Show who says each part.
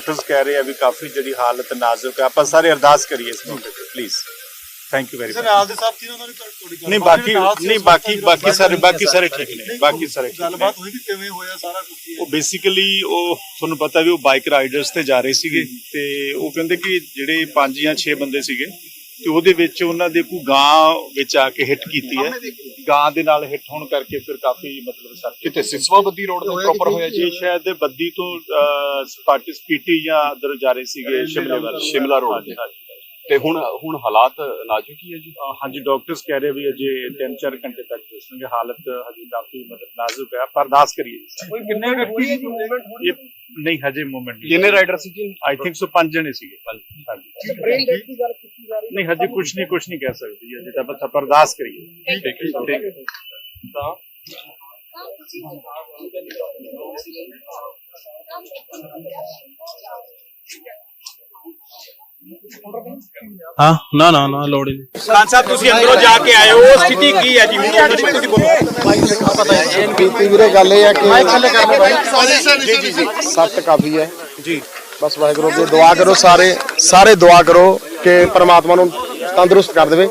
Speaker 1: Doctors ਕਹਿ ਰਹੇ ਆ ਵੀ ਕਾਫੀ ਜਿਹੜੀ ਹਾਲਤ ਨਾਜ਼ੁਕ ਹੈ ਆਪਾਂ ਸਾਰੇ ਅਰਦਾਸ ਕਰੀਏ ਇਸ ਮੌਕੇ ਤੇ please thank you very
Speaker 2: sir
Speaker 1: much
Speaker 2: ਨਾਲ ਦੇ ਸਾਥੀ ਉਹਨਾਂ ਨੇ ਤੁਹਾਡੀ ਗੱਲ
Speaker 1: ਨਹੀਂ ਬਾਕੀ ਨਹੀਂ ਬਾਕੀ ਬਾਕੀ ਸਾਰੇ ਬਾਕੀ ਸਾਰੇ ਠੀਕ ਨੇ ਬਾਕੀ ਸਾਰੇ
Speaker 2: ਗੱਲਬਾਤ ਹੋਈ ਕਿ ਕਿਵੇਂ ਹੋਇਆ ਸਾਰਾ ਕੁਝ
Speaker 1: ਉਹ ਬੇਸਿਕਲੀ ਉਹ ਤੁਹਾਨੂੰ ਪਤਾ ਵੀ ਉਹ ਬਾਈਕ ਰਾਈਡਰਸ ਤੇ ਜਾ ਰਹੇ ਸੀਗੇ ਤੇ ਉਹ ਕਹਿੰਦੇ ਕਿ ਜਿਹੜੇ ਪੰਜ ਜਾਂ 6 ਬੰਦੇ ਸੀਗੇ ਤੇ ਉਹਦੇ ਵਿੱਚ ਉਹਨਾਂ ਦੇ ਕੋਈ ਗਾਂ ਵਿੱਚ ਆ ਕੇ ਹਿੱਟ ਕੀਤੀ ਹੈ। ਗਾਂ ਦੇ ਨਾਲ ਹਿੱਟ ਹੋਣ ਕਰਕੇ ਫਿਰ ਕਾਫੀ ਮਤਲਬ ਸਰ
Speaker 3: ਕਿਤੇ ਸਿਸਵਾ ਬੱਦੀ ਰੋਡ ਤੇ ਪ੍ਰੋਪਰ ਹੋਇਆ ਜੀ?
Speaker 1: ਸ਼ਾਇਦ ਬੱਦੀ ਤੋਂ ਸਪਾਟਿਸ ਪੀਟੀ ਜਾਂ ਅਦਰ ਜਾ ਰਹੇ ਸੀਗੇ ਸ਼ਿਮਲੇ ਵੱਲ।
Speaker 3: ਸ਼ਿਮਲਾ road ਤੇ। ਤੇ ਹੁਣ ਹੁਣ ਹਾਲਾਤ ਨਾਜ਼ੁਕ ਹੀ ਹੈ ਜੀ?
Speaker 1: ਹਾਂਜੀ ਡਾਕਟਰਸ ਕਹਿ ਰਹੇ ਵੀ ਅਜੇ 3-4 ਘੰਟੇ ਤੱਕ ਦੱਸਣਗੇ। ਹਾਲਤ ਹਜੇ ਕਾਫੀ ਮਤਲਬ ਨਾਜ਼ੁਕ ਹੈ। ਪਰ ਅਰਦਾਸ ਕਰੀਏ
Speaker 2: ਕੋਈ ਕਿੰਨੇ ਵਿਅਕਤੀ ਦੀ ਮੂਵਮੈਂਟ
Speaker 1: ਇਹ ਨਹੀਂ ਹਜੇ ਮੂਵਮੈਂਟ ਨਹੀਂ।
Speaker 3: ਕਿੰਨੇ ਰਾਈਡਰ ਸੀ ਜੀ?
Speaker 1: ਆਈ ਥਿੰਕ ਸੋ ਪੰਜ ਜਣੇ ਸੀਗੇ। ਹਾਂਜੀ
Speaker 2: ਬ੍ਰੇਨ ਡੈਡ ਦੀ ਗੱਲ ਕੀਤੀ ਜਾ ਰਹੀ
Speaker 1: ਨਹੀਂ ਹਜੇ ਕੁਝ ਨਹੀਂ ਕੁਝ ਨਹੀਂ ਕਹਿ ਸਕਦੀ ਅਜੇ ਤਾਂ ਬਸ ਆਪਾਂ ਅਰਦਾਸ ਕਰੀਏ
Speaker 3: ਠੀਕ ਹੈ
Speaker 1: ਠੀਕ ਹੈ
Speaker 2: ਤਾਂ
Speaker 4: ਹਾਂ ਨਾ ਨਾ ਨਾ ਲੋੜ ਨਹੀਂ
Speaker 5: ਖਾਨ ਸਾਹਿਬ ਤੁਸੀਂ ਅੰਦਰੋਂ ਜਾ ਕੇ ਆਏ ਹੋ ਸਥਿਤੀ ਕੀ ਹੈ ਜੀ ਹੁਣ ਉਹਨਾਂ ਦੀ ਤੁਸੀਂ ਬੋਲੋ
Speaker 6: ਕੀਤੀ ਵੀਰੇ ਗੱਲ ਇਹ ਆ ਕਿ ਜੀ ਜੀ ਜੀ ਸੱਟ ਕਾਫੀ ਹੈ ਜੀ ਬਸ ਵਾਹਿਗੁਰੂ ਅੱਗੇ ਦੁਆ ਕਰੋ ਸਾਰੇ ਸਾਰੇ ਦੁਆ ਕਰੋ ਕਿ ਪਰਮਾਤਮਾ ਨੂੰ ਤੰਦਰੁਸਤ ਕਰ ਦੇਵੇ।